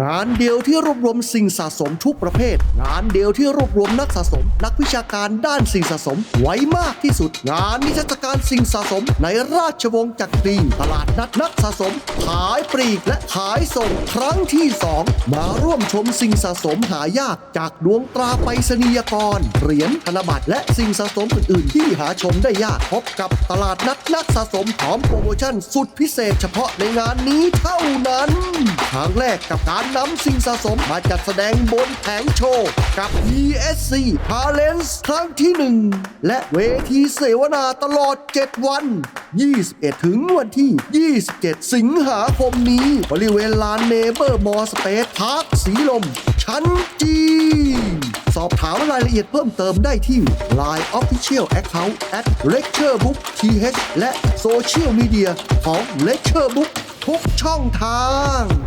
งานเดียวที่รวบรวมสิ่งสะสมทุกประเภท งานเดียวที่รวบรวมนักสะสม นักวิชาการด้านสิ่งสะสมไว้มากที่สุด งานนิทรรศการสิ่งสะสม ในราชวงศ์จักรีตลาดนัดนักสะสม ขายปลีกและขายส่งครั้งที่ 2 มาร่วมชมสิ่งสะสมหายาก จากดวงตราไปรษณียกร เหรียญธนบัตรและสิ่งสะสมอื่น ๆ ที่หาชมได้ยากพบกับตลาดนัดนักสะสมพร้อมโปรโมชั่นสุดพิเศษเฉพาะในงานนี้เท่านั้น ทางแรกกับการนำสิ่งสะสมมาจัดแสดงบนแผงโชว์ กับ ESC p a l e n c e ครั้งที่ 1 และเวทีเสวนาตลอด 7 วัน 21 ถึงวันที่ 27 สิงหาคมนี้ บริเวณลานเนเบอร์มอสเปซพาร์คสีลม ชั้นจีสอบถามรายละเอียดเพิ่มเติมได้ที่ Line Official Account at Lecture Book TH และโซเชียลมีเดียของ Lecture Book ทุกช่องทาง